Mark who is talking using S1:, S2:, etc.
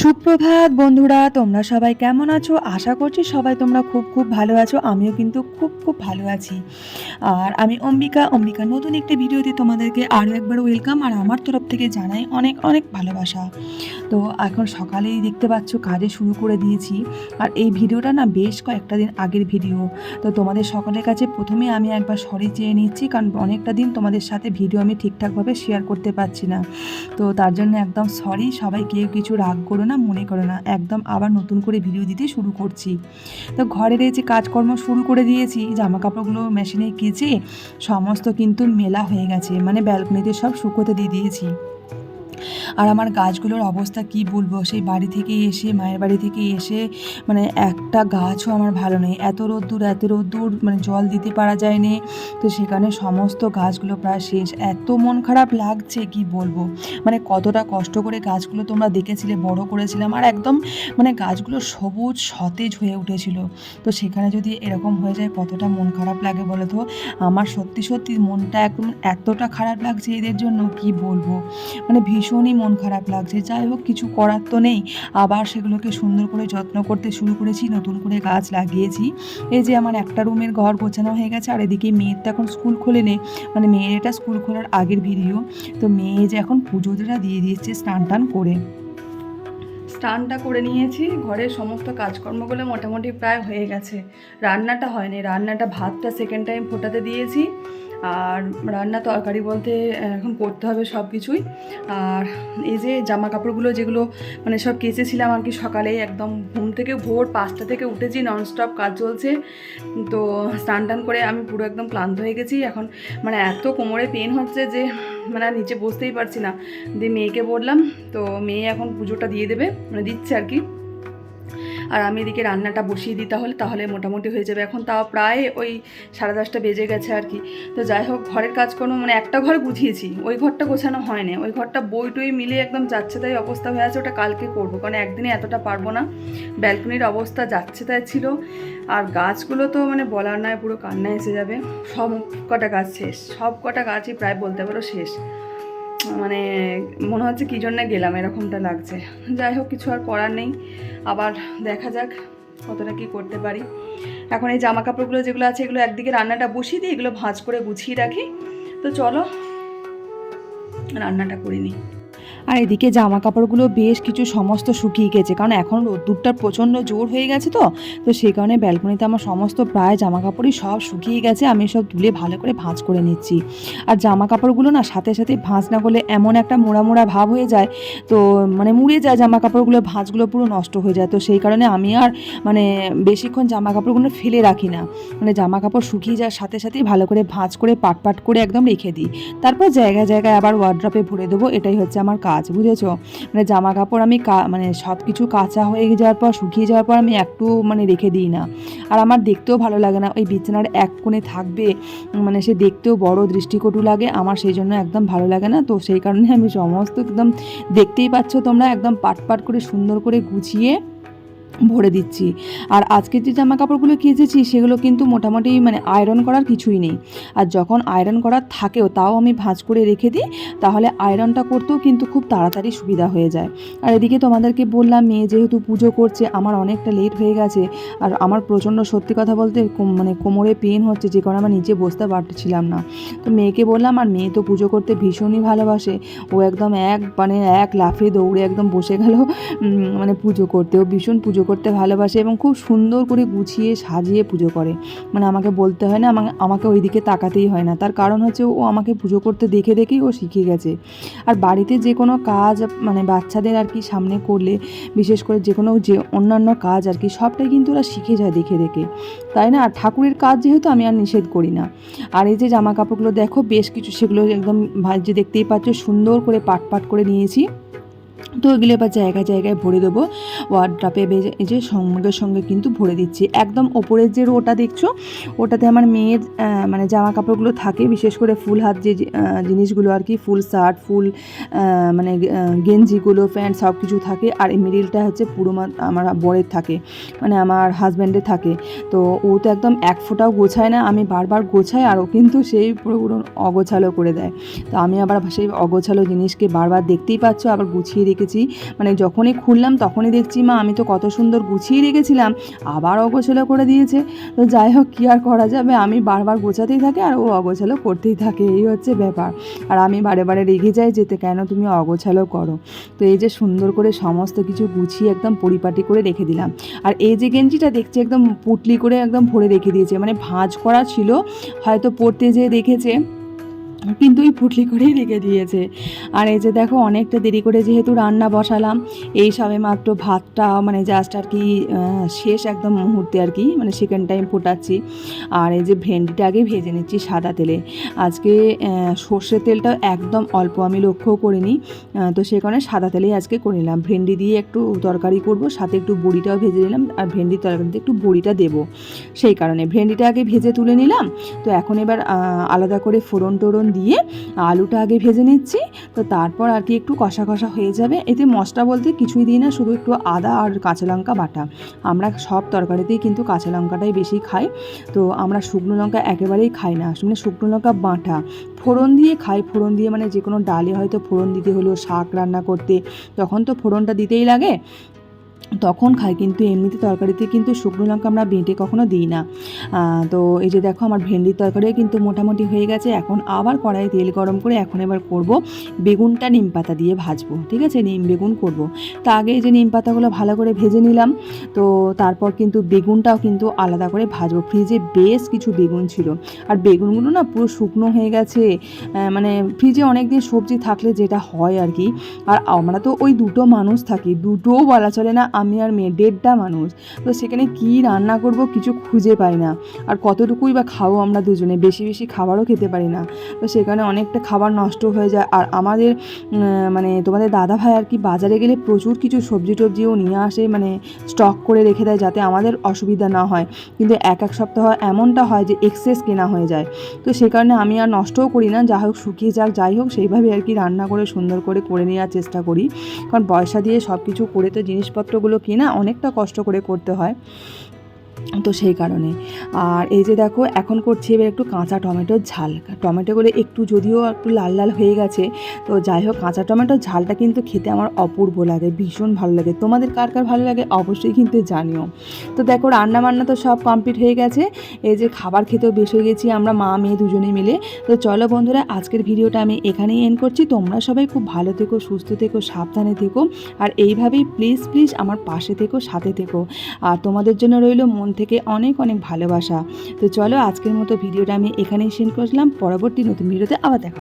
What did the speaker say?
S1: সুপ্রভাত বন্ধুরা, তোমরা সবাই কেমন আছো? আশা করছি সবাই তোমরা খুব খুব ভালো আছো, আমিও কিন্তু খুব খুব ভালো আছি। আর আমি অম্বিকা অম্বিকা, নতুন একটি ভিডিওতে তোমাদেরকে আরও একবার ওয়েলকাম আর আমার তরফ থেকে জানাই অনেক অনেক ভালোবাসা। তো এখন সকালেই দেখতে পাচ্ছ কাজে শুরু করে দিয়েছি, আর এই ভিডিওটা না বেশ কয়েকটা দিন আগের ভিডিও। তো তোমাদের সকলের কাছে প্রথমে আমি একবার সরি চেয়ে নিচ্ছি, কারণ অনেকটা দিন তোমাদের সাথে ভিডিও আমি ঠিকঠাকভাবে শেয়ার করতে পারছি না। তো তার জন্য একদম সরি সবাই কেউ কিছু রাগ করো না, মনে করো না। একদম আবার নতুন করে ভিডিও দিতে শুরু করছি। তো ঘরের এই যে কাজকর্ম শুরু করে দিয়েছি জামা কাপড়গুলো মেশিনে কেচে সমস্ত কিন্তু মেলা হয়ে গেছে। মানে ব্যালকনিতে সব শুকোতে দিয়ে দিয়েছি। আর আমার গাছগুলোর অবস্থা কি বলব? সেই বাড়ি থেকে এসে, মায়ের বাড়ি থেকে এসে মানে একটা গাছও আমার ভালো নেই। এত রোদ্দুর এত রোদ্দুর মানে জল দিতে পারা যায়নি। তো সেখানে সমস্ত গাছগুলো প্রায় শেষ। এত মন খারাপ লাগছে, কি বলব? মানে কতটা কষ্ট করে গাছগুলো তোমরা দেখেছিলে, বড় করেছিলাম, আর একদম মানে গাছগুলো সবুজ, সতেজ হয়ে উঠেছিল। তো সেখানে যদি এরকম হয়ে যায়, কতটা মন খারাপ লাগে বলো তো? আমার সত্যি সত্যি মনটা একদম এতটা খারাপ লাগছে এদের জন্য, কি বলব? মানে ভীষণই মন খারাপ লাগছে। যাই হোক, কিছু করার তো নেই। আবার সেগুলোকে সুন্দর করে যত্ন করতে শুরু করেছি, নতুন করে গাছ লাগিয়েছি। এই যে আমার একটা রুমের ঘর গোছানো হয়ে গেছে, আর এদিকে মেয়ের তো এখন স্কুল খোলেনি মানে মেয়ের এটা স্কুল খোলার আগের ভিডিও। তো মেয়ে যে এখন পুজোটা দিয়ে দিয়েছে, স্নান টান করে। স্নানটা করে নিয়েছি। ঘরের সমস্ত কাজকর্মগুলো মোটামুটি প্রায় হয়ে গেছে। রান্নাটা হয়নি। রান্নাটা ভাতটা সেকেন্ড টাইম ফোটাতে দিয়েছি। আর রান্না তরকারি বলতে এখন করতে হবে সব কিছুই। আর এই যে জামা কাপড়গুলো যেগুলো মানে সব কেচেছিলাম আর কি সকালেই একদম ঘুম থেকে ভোর পাঁচটা থেকে উঠেছি ননস্টপ কাজ চলছে। তো স্নান টান করে আমি পুরো একদম ক্লান্ত হয়ে গেছি। এখন মানে এত কোমরে পেন হচ্ছে যে মানে নিচে বসতেই পারছি না। দিয়ে মেয়েকে বললাম, তো মেয়ে এখন পুজোটা দিয়ে দেবে মানে দিচ্ছে আর কি। আর আমি এদিকে রান্নাটা বসিয়ে দিই তাহলে তাহলে মোটামুটি হয়ে যাবে। এখন তাও প্রায় ওই সাড়ে দশটা বেজে গেছে আর কি। তো যাই হোক, ঘরের কাজ কাজকর্ম মানে একটা ঘর গুছিয়েছি, ওই ঘরটা গোছানো হয়নি। ওই ঘরটা বই টই মিলিয়ে একদম যাচ্ছে তাই অবস্থা হয়ে আছে, ওটা কালকে করব। কারণ একদিনে এতটা পারব না। ব্যালকনির অবস্থা যাচ্ছে তাই ছিল। আর গাছগুলো তো মানে বলার নয়, পুরো কান্না এসে যাবে। সব কটা গাছ শেষ, সব কটা গাছই প্রায় বলতে পারো শেষ। মানে মনে হচ্ছে কী জন্য গেলাম, এরকমটা লাগছে। যাই হোক, কিছু আর করার নেই। আবার দেখা যাক কতটা কি করতে পারি। এখন এই জামা কাপড়গুলো যেগুলো আছে, এগুলো একদিকে রান্নাটা বসিয়ে দিই, এগুলো ভাঁজ করে গুছিয়ে রাখি। তো চলো, রান্নাটা করে নিই। আর এদিকে জামা কাপড়গুলো বেশ কিছু সমস্ত শুকিয়ে গেছে, কারণ এখন রোদ্দুরটা প্রচণ্ড জোর হয়ে গেছে তো। তো সেই কারণে ব্যালকনিতে আমার সমস্ত প্রায় জামা কাপড়ই সব শুকিয়ে গেছে, আমি সব তুলে ভালো করে ভাঁজ করে নিচ্ছি। আর জামা কাপড়গুলো না সাথে সাথে ভাঁজ না করলে এমন একটা মোড়া মোড়া ভাব হয়ে যায়, তো মানে মুড়ে যায় জামা কাপড়গুলো ভাঁজগুলো পুরো নষ্ট হয়ে যায়। তো সেই কারণে আমি আর মানে বেশিক্ষণ জামা কাপড়গুলো ফেলে রাখি না। মানে জামা কাপড় শুকিয়ে যাওয়ার সাথে সাথেই ভালো করে ভাঁজ করে পাট পাট করে একদম রেখে দিই। তারপর জায়গায় জায়গায় আবার ওয়ার্ড্রপে ভরে দেবো, এটাই হচ্ছে আমার কাজ। বুঝেছ? মানে জামা কাপড় আমি মানে সব কিছু কাঁচা হয়ে যাওয়ার পর, শুকিয়ে যাওয়ার পর আমি একটু মানে রেখে দিই না। আর আমার দেখতেও ভালো লাগে না, ওই বিছানার এক কোণে থাকবে মানে সে দেখতেও বড় দৃষ্টিকটু লাগে, আমার সেই জন্য একদম ভালো লাগে না। তো সেই কারণে আমি সমস্ত একদম, দেখতেই পাচ্ছ তোমরা, একদম পাট পাট করে সুন্দর করে গুছিয়ে ভরে দিচ্ছি। আর আজকে যে জামা কাপড়গুলো কেচেছি, সেগুলো কিন্তু মোটামুটি মানে আয়রন করার কিছুই নেই। আর যখন আয়রন করার থাকেও তাও আমি ভাঁজ করে রেখে দিই, তাহলে আয়রনটা করতেও কিন্তু খুব তাড়াতাড়ি সুবিধা হয়ে যায়। আর এদিকে তোমাদেরকে বললাম, মেয়ে যেহেতু পুজো করছে, আমার অনেকটা লেট হয়ে গেছে। আর আমার প্রচণ্ড সত্যি কথা বলতে মানে কোমরে পেন হচ্ছে, যে কারণে আমার নিচে বসতে পারছিলাম না। তো মেয়েকে বললাম, আর মেয়ে তো পুজো করতে ভীষণই ভালোবাসে। ও একদম এক মানে এক লাফে দৌড়ে একদম বসে গেল মানে পুজো করতে। ও ভীষণ পুজো করতে ভালোবাসে এবং খুব সুন্দর করে গুছিয়ে সাজিয়ে পুজো করে। মানে আমাকে বলতে হয় না আমা- আমাকে ওই দিকে তাকাতেই হয় না। তার কারণ হচ্ছে ও আমাকে পুজো করতে দেখে দেখেই ও শিখে গেছে। আর বাড়িতে যে কোনো কাজ মানে বাচ্চাদের আর কি সামনে করলে, বিশেষ করে যে কোনো যে অন্যান্য কাজ আর কি, সবটাই কিন্তু ওরা শিখে যায় দেখে দেখে। তাই না? আর ঠাকুরের কাজ যেহেতু আমি আর নিষেধ করি না। আর এই যে জামা কাপড়গুলো দেখো, বেশ কিছু সেগুলো একদম যে দেখতেই পাচ্ছ, সুন্দর করে পাট পাট করে নিয়েছি। তো এগুলো এবার জায়গায় জায়গায় ভরে দেবো। ওয়ার্ড্রাপে এই যে সঙ্গে সঙ্গে কিন্তু ভরে দিচ্ছি। একদম ওপরের যে রোটা দেখছ, ওটাতে আমার মেয়ের মানে জামা কাপড়গুলো থাকে, বিশেষ করে ফুল হাত যে জিনিসগুলো আর কি, ফুল শার্ট, ফুল মানে গেঞ্জিগুলো, প্যান্ট সব কিছু থাকে। আর এই মিডিলটা হচ্ছে পুরো আমার বরের থাকে মানে আমার হাজব্যান্ডের থাকে। তো ও তো একদম এক ফোঁটাও গোছায় না, আমি বারবার গোছাই আর ও কিন্তু সেই পুরো অগোছালো করে দেয়। তো আমি আবার সেই অগোছালো জিনিসকে বারবার দেখতেই পাচ্ছ, আবার গুছিয়ে রেখেছি মানে যখনই খুললাম তখনই দেখছি, মা, আমি তো কত সুন্দর গুছিয়ে রেখেছিলাম, আবার অগোছালো করে দিয়েছে। তো যাই হোক, কী আর করা যাবে? আমি বারবার গোছাতেই থাকি আর ও অগোছালো করতেই থাকে, এই হচ্ছে ব্যাপার। আর আমি বারে বারে রেগে যাই যেতে, কেন তুমি অগোছালো করো? তো এই যে সুন্দর করে সমস্ত কিছু গুছিয়ে একদম পরিপাটি করে রেখে দিলাম। আর এই যে গেঞ্জিটা দেখছি একদম পুটলি করে একদম ভরে রেখে দিয়েছে। মানে ভাঁজ করা ছিল, হয়তো পড়তে যেয়ে দেখেছে। কিন্তু ওই পুটলি করেই রেখে দিয়েছে। আর এই যে দেখো, অনেকটা দেরি করে যেহেতু রান্না বসালাম, এই সবে মাত্র ভাতটা মানে জাস্ট আর কি শেষ একদম মুহূর্তে আর কি মানে সেকেন্ড টাইম ফোটাচ্ছি। আর এই যে ভেন্ডিটা আগে ভেজে নিচ্ছি সাদা তেলে। আজকে সর্ষের তেলটা একদম অল্প আমি লক্ষ্যও করিনি তো সে কারণে সাদা তেলেই আজকে করে নিলাম। ভেন্ডি দিয়ে একটু তরকারি করব, সাথে একটু বড়িটাও ভেজে নিলাম, আর ভেন্ডির তরকারিতে একটু বড়িটা দেবো। সেই কারণে ভেন্ডিটা আগে ভেজে তুলে নিলাম, তো এখন এবার আলাদা করে ফোড়ন টোড়ন দিয়ে আলুটা আগে ভেজে নিচ্ছি। তো তারপর আর কি একটু কষা কষা হয়ে যাবে। এতে মশলা বলতে কিছুই দিই না, শুধু একটু আদা আর কাঁচা লঙ্কা বাটা। আমরা সব তরকারিতেই কিন্তু কাঁচা লঙ্কাটাই বেশি খাই। তো আমরা শুকনো লঙ্কা একেবারেই খাই না। মানে শুকনো লঙ্কা বাটা। ফোড়ন দিয়ে খাই। ফোড়ন দিয়ে মানে যে কোনো ডালে হয়তো ফোড়ন দিতে হলো শাক রান্না করতে। তখন তো ফোড়নটা দিতেই লাগে। তখন খাই, কিন্তু এমনিতে তরকারিতে কিন্তু শুকনো লঙ্কা আমরা বেটে কখনো দিই না। তো এই যে দেখো আমার ভেন্ডির তরকারিও কিন্তু মোটামুটি হয়ে গেছে, এখন আবার কড়াই তেল গরম করে এখন এবার করব বেগুনটা নিম পাতা দিয়ে ভাজবো, ঠিক আছে? নিম বেগুন করব। তা আগে যে নিম পাতাগুলো ভালো করে ভেজে নিলাম, তো তারপর কিন্তু বেগুনটাও কিন্তু আলাদা করে ভাজবো। ফ্রিজে বেশ কিছু বেগুন ছিল, আর বেগুনগুলো না পুরো শুকনো হয়ে গেছে মানে ফ্রিজে অনেক দিন সবজি থাকলে যেটা হয় আর কি, আর আমরা তো ওই দুটো মানুষ থাকি, দুটোও বলা চলে না আমি আর মেয়ে, দেড়টা মানুষ। তো সেখানে কি রান্না করব কিছু খুঁজে পাই না। আর কতটুকুই বা খাব আমরা দুজনে? বেশি বেশি খাবারও খেতে পারি না। তো সেখানে অনেকটা খাবার নষ্ট হয়ে যায়। আর আমাদের মানে তোমাদের দাদা ভাই আর কি বাজারে গেলে প্রচুর কিছু সবজি টবজিও নিয়ে আসে মানে স্টক করে রেখে দেয় যাতে আমাদের অসুবিধা না হয়। কিন্তু এক এক সপ্তাহ এমনটা হয় যে এক্সেস কেনা হয়ে যায়। তো সে কারণে আমি আর নষ্টও করি না। যা হোক শুকিয়ে যাক, যাই হোক, সেইভাবে আর কি রান্না করে সুন্দর করে করে নেওয়ার চেষ্টা করি। কারণ পয়সা দিয়ে সব কিছু করে তো জিনিসপত্রগুলো কেনা অনেকটা কষ্ট করে করতে হয়। তো সেই কারণে। আর এই যে দেখো, এখন করছি এবার একটু কাঁচা টমেটোর ঝাল। টমেটোগুলো একটু যদিও একটু লাল লাল হয়ে গেছে, তো যাই হোক, কাঁচা টমেটোর ঝালটা কিন্তু খেতে আমার অপূর্ব লাগে, ভীষণ ভালো লাগে। তোমাদের কার কার ভালো লাগে অবশ্যই কিন্তু জানিও। তো দেখো রান্না বান্না তো সব কমপ্লিট হয়ে গেছে। এই যে খাবার খেতেও বেশ হয়ে গেছি আমরা, মা, মেয়ে দুজনে মিলে। তো চলো বন্ধুরা, আজকের ভিডিওটা আমি এখানেই এন্ড করছি। তোমরা সবাই খুব ভালো থেকো, সুস্থ থেকো, সাবধানে থেকো। আর এইভাবেই প্লিজ প্লিজ আমার পাশে থেকো, সাথে থেকো। আর তোমাদের জন্য রইল মন থেকে অনেক অনেক ভালোবাসা। তো চলো আজকের মতো ভিডিওটা আমি এখানেই শেয়ার করলাম। পরবর্তী নতুন ভিডিওতে আবার দেখা